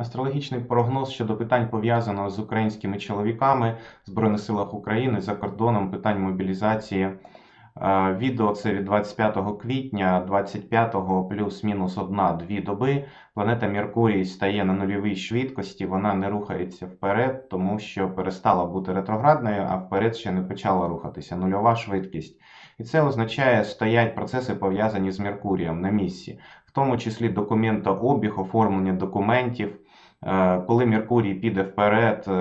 Астрологічний прогноз щодо питань пов'язаного з українськими чоловіками в Збройних силах України за кордоном питань мобілізації. Е, Відео це від 25 квітня, 25 плюс-мінус 1-2 доби. Планета Меркурій стає на нульовій швидкості, вона не рухається вперед, тому що перестала бути ретроградною, а вперед ще не почала рухатися. Нульова швидкість. І це означає, стоять процеси пов'язані з Меркурієм на місці, в тому числі документообіг, оформлення документів. Е, Коли Меркурій піде вперед, е,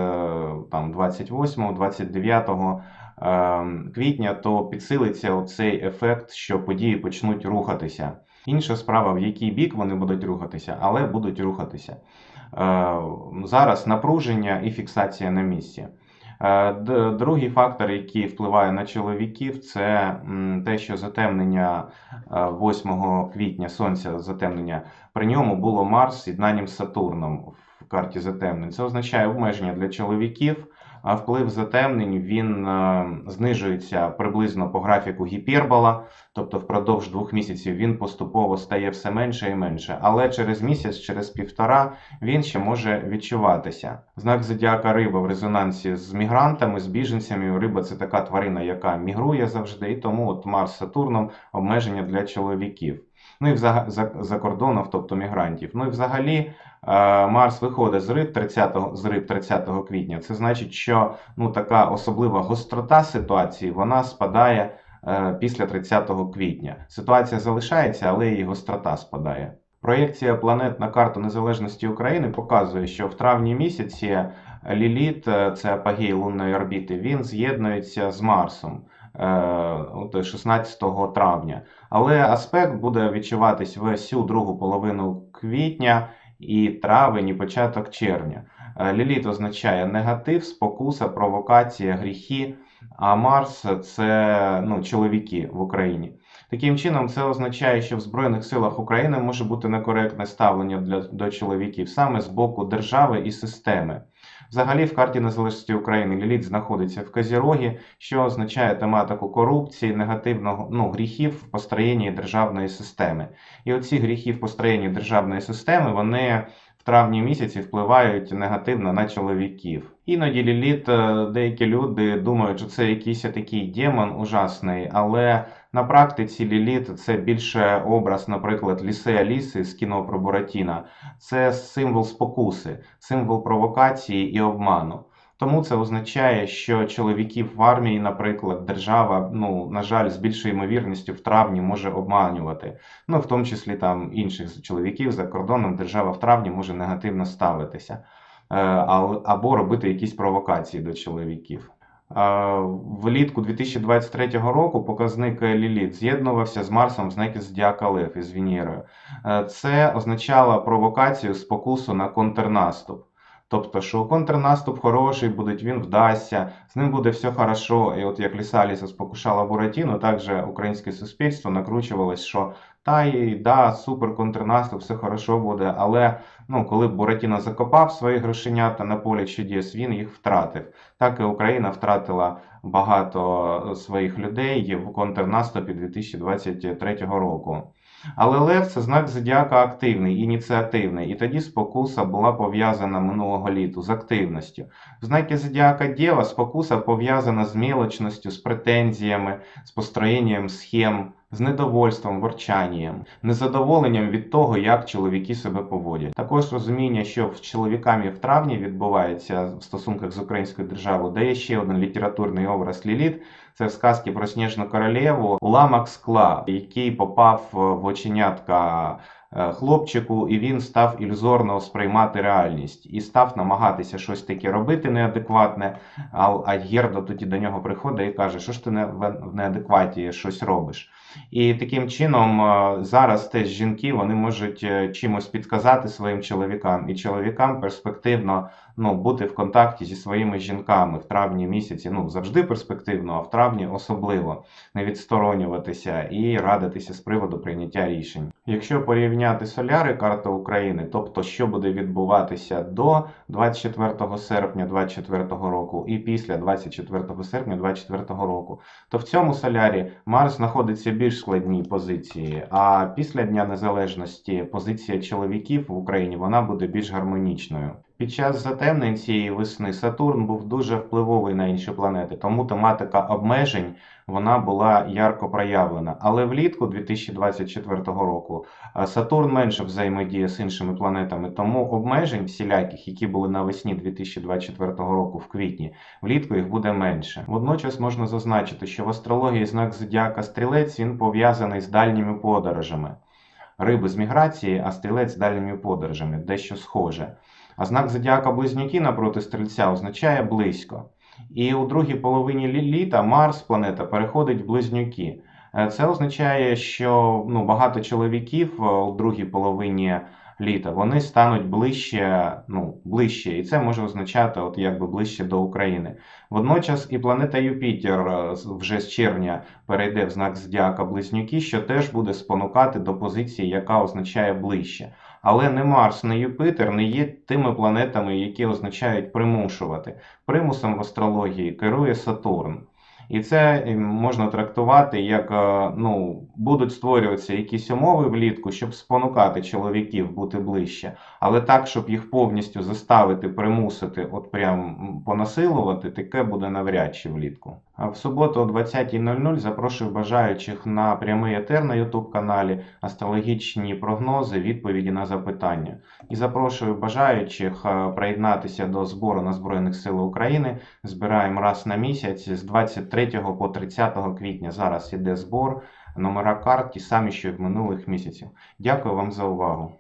там 28, 29 е, квітня, то підсилиться оцей ефект, що події почнуть рухатися. Інша справа, в який бік вони будуть рухатися, але будуть рухатися. Зараз напруження і фіксація на місці. Другий фактор, який впливає на чоловіків, це те, що затемнення е, 8 квітня сонця затемнення при ньому було Марс з з'єднанням з Сатурном карті затемнень. Це означає обмеження для чоловіків. А вплив затемнень він е, знижується приблизно по графіку гіпербола, тобто впродовж двох місяців він поступово стає все менше і менше. Але через місяць, через півтора він ще може відчуватися. Знак зодіака риба в резонансі з мігрантами, з біженцями. Риба це така тварина, яка мігрує завжди, і тому от Марс Сатурном обмеження для чоловіків. Ну і взага- за, за кордонів, тобто мігрантів. Ну і взагалі е, Марс виходить з риб 30, з риб 30 квітня. Це значить, що ну, така особлива гострота ситуації вона спадає е, після 30 квітня. Ситуація залишається, але її гострота спадає. Проєкція планет на карту незалежності України показує, що в травні місяці Ліліт, е, це апогей лунної орбіти, він з'єднується з Марсом от 16 травня. Але аспект буде відчуватись всю другу половину квітня і травень, і початок червня. Е, Ліліт означає негатив, спокуса, провокація, гріхи, а Марс це ну, чоловіки в Україні. Таким чином, це означає, що в Збройних силах України може бути некоректне ставлення для, до чоловіків саме з боку держави і системи. Взагалі, в карті незалежності України Ліліт знаходиться в Казірогі, що означає тематику корупції, негативного ну, гріхів в построєнні державної системи. І оці гріхи в построєнні державної системи вони в травні місяці впливають негативно на чоловіків. Іноді Ліліт, е, деякі люди думають, що це якийсь такий демон ужасний, але на практиці Ліліт це більше образ, наприклад, Ліси Аліси з кіно про Буратіна. Це символ спокуси, символ провокації і обману. Тому це означає, що чоловіків в армії, наприклад, держава, ну на жаль, з більшою ймовірністю в травні може обманювати. Ну в тому числі там інших чоловіків за кордоном держава в травні може негативно ставитися е, або робити якісь провокації до чоловіків. Влітку 2023 року показник Ліліт з'єднувався з Марсом в знакі Зодіака Лев із Венерою. Е, Це означало провокацію, спокусу на контрнаступ. Тобто, що контрнаступ хороший буде, він вдасться, з ним буде все хорошо. І от як Ліса Аліса спокушала Буратіну, так же українське суспільство накручувалось, що та і да, супер контрнаступ, все хорошо буде. Але ну, коли Буратіно закопав свої грошенята на полі чудес, він їх втратив. Так і Україна втратила багато своїх людей в контрнаступі 2023 року. Але Лев це знак зодіака активний, ініціативний, і тоді спокуса була пов'язана минулого літу з активністю. В знакі зодіака Дєва спокуса пов'язана з мілочністю, з претензіями, з построєнням схем, з недовольством, ворчанням, незадоволенням від того, як чоловіки себе поводять. Також розуміння, що в чоловіками в травні відбувається в стосунках з українською державою, дає ще один літературний образ Ліліт. Це в сказці про Сніжну королеву Ламак скла, який попав в оченятка хлопчику, і він став ілюзорно сприймати реальність і став намагатися щось таке робити неадекватне. А, Герда тоді до нього приходить і каже, що ж ти в неадекваті щось робиш. І таким чином е, зараз теж жінки вони можуть е, чимось підказати своїм чоловікам, і чоловікам перспективно ну, бути в контакті зі своїми жінками в травні місяці. Ну завжди перспективно, а в травні особливо не відсторонюватися і радитися з приводу прийняття рішень. Якщо порівняти порівняти соляри карта України, тобто що буде відбуватися до 24 серпня 2024 року і після 24 серпня 2024 року, то в цьому солярі Марс знаходиться в більш складній позиції, а після Дня Незалежності позиція чоловіків в Україні вона буде більш гармонічною. Під час затемнень цієї весни Сатурн був дуже впливовий на інші планети, тому тематика обмежень вона була ярко проявлена. Але влітку 2024 року Сатурн менше взаємодіє з іншими планетами, тому обмежень всіляких, які були навесні 2024 року в квітні, влітку їх буде менше. Водночас можна зазначити, що в астрології знак зодіака стрілець він пов'язаний з дальніми подорожами. Риби з міграції, а стрілець з дальніми подорожами, дещо схоже. А знак зодіака близнюки напроти стрільця означає близько. І у другій половині літа Марс, планета, переходить в близнюки. Е, Це означає, що ну, багато чоловіків е, у другій половині літа вони стануть ближче, ну, ближче, і це може означати, от якби ближче до України. Водночас і планета Юпітер е, вже з червня перейде в знак зодіака близнюки, що теж буде спонукати до позиції, яка означає ближче. Але не Марс, не Юпітер не є тими планетами, які означають примушувати. Примусом в астрології керує Сатурн. І це можна трактувати як е, ну, будуть створюватися якісь умови влітку, щоб спонукати чоловіків бути ближче, але так, щоб їх повністю заставити, примусити, от прям понасилувати, таке буде навряд чи влітку. А в суботу о 20.00 запрошую бажаючих на прямий етер на YouTube каналі, астрологічні прогнози, відповіді на запитання. І запрошую бажаючих е, приєднатися до збору на Збройних сил України. Збираємо раз на місяць з 23 по 30 квітня. Зараз іде збор. Номера карт ті самі, що й в минулих місяців. Дякую вам за увагу.